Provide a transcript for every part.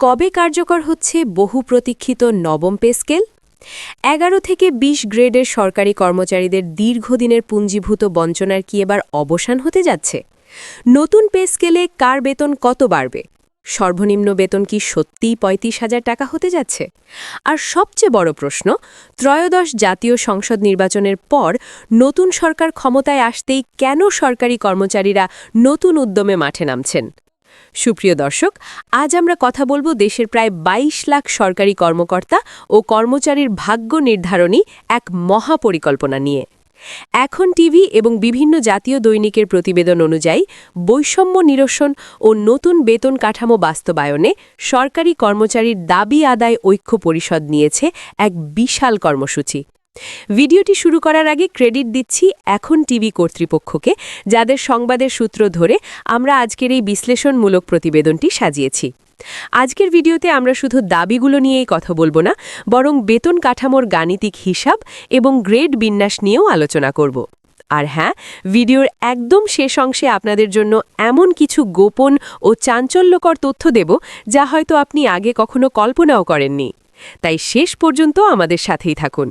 কবে কার্যকর হচ্ছে বহু প্রতীক্ষিত নবম পে স্কেল? এগারো থেকে ২০ গ্রেডের সরকারি কর্মচারীদের দীর্ঘদিনের পুঞ্জীভূত বঞ্চনার কি এবার অবসান হতে যাচ্ছে? নতুন পে স্কেলে কার বেতন কত বাড়বে? সর্বনিম্ন বেতন কি সত্যিই পঁয়ত্রিশ হাজার টাকা হতে যাচ্ছে? আর সবচেয়ে বড় প্রশ্ন, ত্রয়োদশ জাতীয় সংসদ নির্বাচনের পর নতুন সরকার ক্ষমতায় আসতেই কেন সরকারি কর্মচারীরা নতুন উদ্যমে মাঠে নামছেন? সুপ্রিয় দর্শক, আজ আমরা কথা বলব দেশের প্রায় ২২ লাখ সরকারি কর্মকর্তা ও কর্মচারীর ভাগ্য নির্ধারণী এক মহাপরিকল্পনা নিয়ে। এখন টিভি এবং বিভিন্ন জাতীয় দৈনিকের প্রতিবেদন অনুযায়ী বৈষম্য নিরসন ও নতুন বেতন কাঠামো বাস্তবায়নে সরকারি কর্মচারীর দাবি আদায় ঐক্য পরিষদ নিয়েছে এক বিশাল কর্মসূচি। ভিডিওটি শুরু করার আগে ক্রেডিট দিচ্ছি এখন টিভি কর্তৃপক্ষকে, যাদের সংবাদের সূত্র ধরে আমরা আজকের এই বিশ্লেষণমূলক প্রতিবেদনটি সাজিয়েছি। আজকের ভিডিওতে আমরা শুধু দাবিগুলো নিয়েই কথা বলব না, বরং বেতন কাঠামোর গাণিতিক হিসাব এবং গ্রেড বিন্যাস নিয়েও আলোচনা করব। আর হ্যাঁ ভিডিওর একদম শেষ অংশে আপনাদের জন্য এমন কিছু গোপন ও চাঞ্চল্যকর তথ্য দেব, যা হয়তো আপনি আগে কখনো কল্পনাও করেননি। তাই শেষ পর্যন্ত আমাদের সাথেই থাকুন।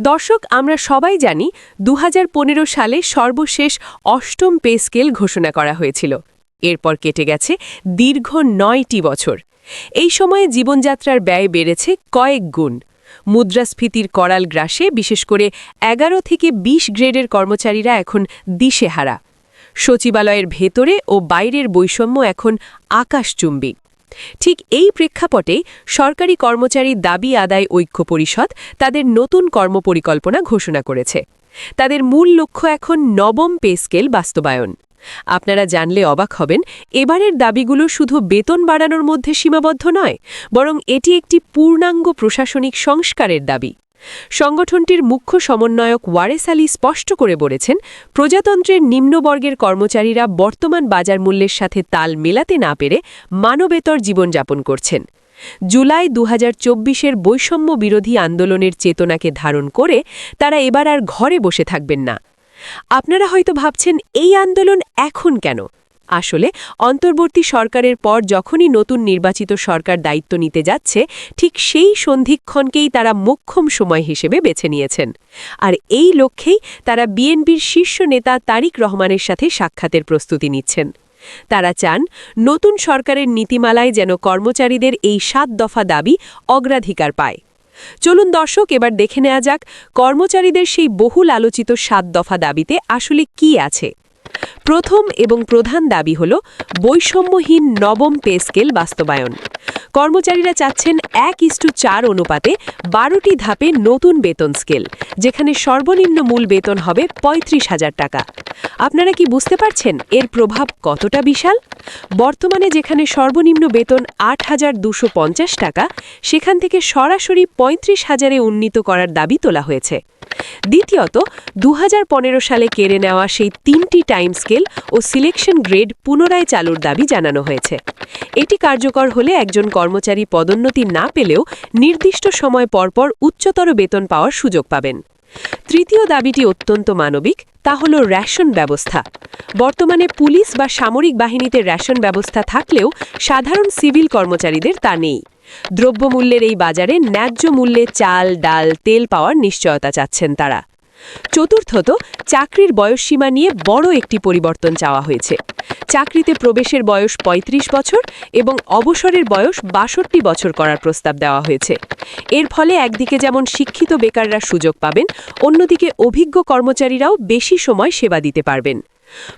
দর্শক, আমরা সবাই জানি দু হাজার পনেরো সালে সর্বশেষ অষ্টম পে স্কেল ঘোষণা করা হয়েছিল। এরপর কেটে গেছে দীর্ঘ নয়টি বছর। এই সময়ে জীবনযাত্রার ব্যয় বেড়েছে কয়েক গুণ। মুদ্রাস্ফীতির করাল গ্রাসে বিশেষ করে এগারো থেকে ২০ গ্রেডের কর্মচারীরা এখন দিশেহারা। সচিবালয়ের ভেতরে ও বাইরের বৈষম্য এখন আকাশচুম্বী। ঠিক এই প্রেক্ষাপটে সরকারি কর্মচারীর দাবি আদায় ঐক্য পরিষদ তাদের নতুন কর্মপরিকল্পনা ঘোষণা করেছে। তাদের মূল লক্ষ্য এখন নবম পে স্কেল বাস্তবায়ন। আপনারা জানলে অবাক হবেন, এবারের দাবিগুলো শুধু বেতন বাড়ানোর মধ্যে সীমাবদ্ধ নয়, বরং এটি একটি পূর্ণাঙ্গ প্রশাসনিক সংস্কারের দাবি। সংগঠনটির মুখ্য সমন্বয়ক ওয়ারেস আলী স্পষ্ট করে বলেছেন, প্রজাতন্ত্রের নিম্নবর্গের কর্মচারীরা বর্তমান বাজার মূল্যের সাথে তাল মেলাতে না পেরে মানবেতর জীবনযাপন করছেন। জুলাই দু হাজার বৈষম্য বিরোধী আন্দোলনের চেতনাকে ধারণ করে তারা এবার আর ঘরে বসে থাকবেন না। আপনারা হয়তো ভাবছেন, এই আন্দোলন এখন কেন? আসলে অন্তর্বর্তী সরকারের পর যখনই নতুন নির্বাচিত সরকার দায়িত্ব নিতে যাচ্ছে, ঠিক সেই সন্ধিক্ষণকেই তারা মোক্ষম সময় হিসেবে বেছে নিয়েছেন। আর এই লক্ষ্যেই তারা বিএনপির শীর্ষ নেতা তারিক রহমানের সাথে সাক্ষাতের প্রস্তুতি নিচ্ছেন। তারা চান নতুন সরকারের নীতিমালায় যেন কর্মচারীদের এই সাত দফা দাবি অগ্রাধিকার পায়। চলুন দর্শক, এবার দেখে নেওয়া যাক কর্মচারীদের সেই বহুল আলোচিত সাত দফা দাবিতে আসলে কি আছে। প্রথম এবং প্রধান দাবি হল বৈষম্যহীন নবম পে স্কেল বাস্তবায়ন। কর্মচারীরা চাচ্ছেন এক ইস্টু চার অনুপাতে বারোটি ধাপে নতুন বেতন স্কেল, যেখানে সর্বনিম্ন মূল বেতন হবে পঁয়ত্রিশ হাজার টাকা। আপনারা কি বুঝতে পারছেন এর প্রভাব কতটা বিশাল? বর্তমানে যেখানে সর্বনিম্ন বেতন আট হাজার টাকা, সেখান থেকে সরাসরি পঁয়ত্রিশ হাজারে উন্নীত করার দাবি তোলা হয়েছে। দ্বিতীয়ত দু হাজার পনেরো সালে কেড়ে নেওয়া সেই তিনটি টাইম স্কেল ও সিলেকশন গ্রেড পুনরায় চালুর দাবি জানানো হয়েছে। এটি কার্যকর হলে একজন কর্মচারী পদোন্নতি না পেলেও নির্দিষ্ট সময় পরপর উচ্চতর বেতন পাওয়ার সুযোগ পাবেন। তৃতীয় দাবিটি অত্যন্ত মানবিক, তা হল রেশন ব্যবস্থা। বর্তমানে পুলিশ বা সামরিক বাহিনীতে রেশন ব্যবস্থা থাকলেও সাধারণ সিভিল কর্মচারীদের তা নেই। দ্রব্যমূল্যের এই বাজারে ন্যায্য মূল্যে চাল, ডাল, তেল পাওয়ার নিশ্চয়তা চাচ্ছেন তারা। চতুর্থত, চাকরির বয়সসীমা নিয়ে বড় একটি পরিবর্তন চাওয়া হয়েছে। চাকরিতে প্রবেশের বয়স ৩৫ বছর এবং অবসরের বয়স বাষট্টি বছর করার প্রস্তাব দেওয়া হয়েছে। এর ফলে একদিকে যেমন শিক্ষিত বেকাররা সুযোগ পাবেন, অন্যদিকে অভিজ্ঞ কর্মচারীরাও বেশি সময় সেবা দিতে পারবেন।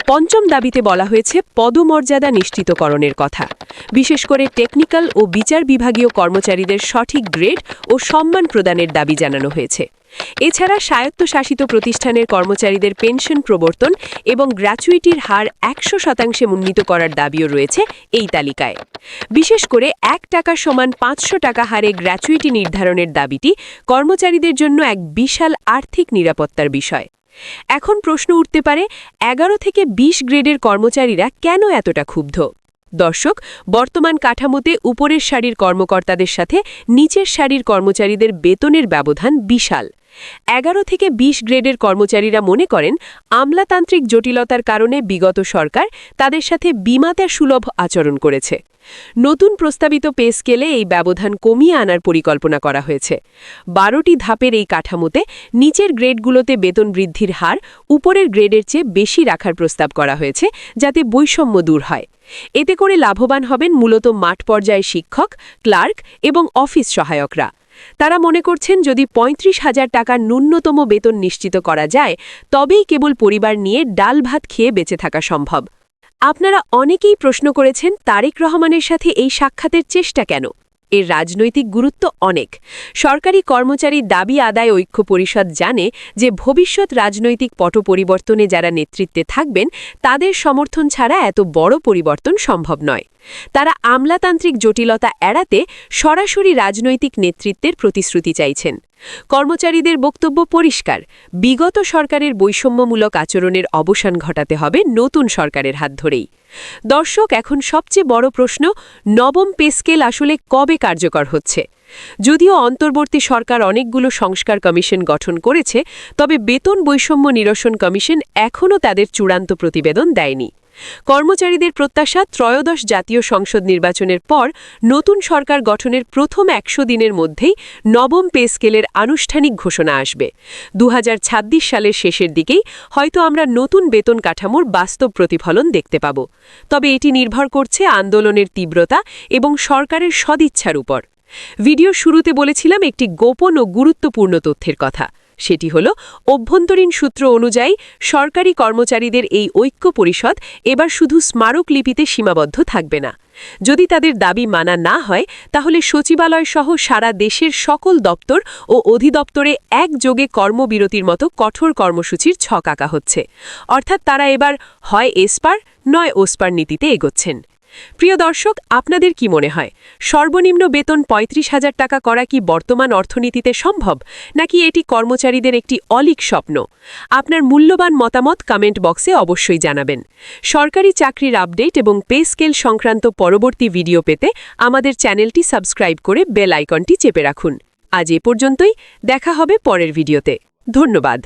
পঞ্চম দাবিতে বলা হয়েছে, পদমর্যাদা নিশ্চিতকরণের কথা। বিশেষ করে টেকনিক্যাল ও বিচার বিভাগীয় কর্মচারীদের সঠিক গ্রেড ও সম্মান প্রদানের দাবি জানানো হয়েছে। এছাড়া স্বায়ত্তশাসিত প্রতিষ্ঠানের কর্মচারীদের পেনশন প্রবর্তন এবং গ্র্যাচুইটির হার একশো শতাংশে উন্নীত করার দাবিও রয়েছে এই তালিকায়। বিশেষ করে এক টাকা সমান পাঁচশো টাকা হারে গ্র্যাচুইটি নির্ধারণের দাবিটি কর্মচারীদের জন্য এক বিশাল আর্থিক নিরাপত্তার বিষয়। এখন প্রশ্ন উঠতে পারে, এগারো থেকে ২০ গ্রেডের কর্মচারীরা কেন এতটা ক্ষুব্ধ? দর্শক, বর্তমান কাঠামোতে উপরের সারির কর্মকর্তাদের সাথে নিচের সারির কর্মচারীদের বেতনের ব্যবধান বিশাল। এগারো থেকে ২০ গ্রেডের কর্মচারীরা মনে করেন, আমলাতান্ত্রিক জটিলতার কারণে বিগত সরকার তাদের সাথে বিমাতার সুলভ আচরণ করেছে। নতুন প্রস্তাবিত পে স্কেলে এই ব্যবধান কমিয়ে আনার পরিকল্পনা করা হয়েছে। বারোটি ধাপের এই কাঠামোতে নিচের গ্রেডগুলোতে বেতন বৃদ্ধির হার উপরের গ্রেডের চেয়ে বেশি রাখার প্রস্তাব করা হয়েছে যাতে বৈষম্য দূর হয়। এতে করে লাভবান হবেন মূলত মাঠ পর্যায়ে শিক্ষক, ক্লার্ক এবং অফিস সহায়করা। তারা মনে করছেন যদি পঁয়ত্রিশ হাজার টাকার ন্যূনতম বেতন নিশ্চিত করা যায়, তবেই কেবল পরিবার নিয়ে ডাল ভাত খেয়ে বেঁচে থাকা সম্ভব। আপনারা অনেকেই প্রশ্ন করেছেন, তারেক রহমানের সাথে এই সাক্ষাতের চেষ্টা কেন? এর রাজনৈতিক গুরুত্ব অনেক। সরকারি কর্মচারী দাবি আদায় ঐক্য পরিষদ জানে যে ভবিষ্যৎ রাজনৈতিক পট পরিবর্তনে যারা নেতৃত্বে থাকবেন, তাদের সমর্থন ছাড়া এত বড় পরিবর্তন সম্ভব নয়। তারা আমলাতান্ত্রিক জটিলতা এড়াতে সরাসরি রাজনৈতিক নেতৃত্বের প্রতিশ্রুতি চাইছেন। কর্মচারীদের বক্তব্য পরিষ্কার, বিগত সরকারের বৈষম্যমূলক আচরণের অবসান ঘটাতে হবে নতুন সরকারের হাত ধরেই। দর্শক, এখন সবচেয়ে বড় প্রশ্ন, নবম পেস্কেল আসলে কবে কার্যকর হচ্ছে? যদিও অন্তর্বর্তী সরকার অনেকগুলো সংস্কার কমিশন গঠন করেছে, তবে বেতন বৈষম্য নিরসন কমিশন এখনও তাদের চূড়ান্ত প্রতিবেদন দেয়নি। কর্মচারীদের প্রত্যাশা ত্রয়োদশ জাতীয় সংসদ নির্বাচনের পর নতুন সরকার গঠনের প্রথম একশো দিনের মধ্যেই নবম পে স্কেলের আনুষ্ঠানিক ঘোষণা আসবে। দু হাজার ছাব্বিশ সালের শেষের দিকেই হয়তো আমরা নতুন বেতন কাঠামোর বাস্তব প্রতিফলন দেখতে পাব। তবে এটি নির্ভর করছে আন্দোলনের তীব্রতা এবং সরকারের সদিচ্ছার উপর। ভিডিও শুরুতে বলেছিলাম একটি গোপন ও গুরুত্বপূর্ণ তথ্যের কথা। সেটি হল অভ্যন্তরীণ সূত্র অনুযায়ী সরকারি কর্মচারীদের এই ঐক্য পরিষদ এবার শুধু স্মারকলিপিতে সীমাবদ্ধ থাকবে না। যদি তাদের দাবি মানা না হয়, তাহলে সচিবালয় সহ সারা দেশের সকল দপ্তর ও অধিদপ্তরে একযোগে কর্মবিরতির মতো কঠোর কর্মসূচির ছক আঁকা হচ্ছে। অর্থাৎ তারা এবার হয় এসপার, নয় ওসপার নীতিতে এগোচ্ছেন। প্রিয় দর্শক, আপনাদের কি মনে হয়? সর্বনিম্ন বেতন ৩৫ হাজার টাকা করা কি বর্তমান অর্থনীতিতে সম্ভব, নাকি এটি কর্মচারীদের একটি অলিক স্বপ্ন? আপনার মূল্যবান মতামত কমেন্ট বক্সে অবশ্যই জানাবেন। সরকারি চাকরির আপডেট এবং পে স্কেল সংক্রান্ত পরবর্তী ভিডিও পেতে আমাদের চ্যানেলটি সাবস্ক্রাইব করে বেল আইকনটি চেপে রাখুন। আজ এ পর্যন্তই, দেখা হবে পরের ভিডিওতে। ধন্যবাদ।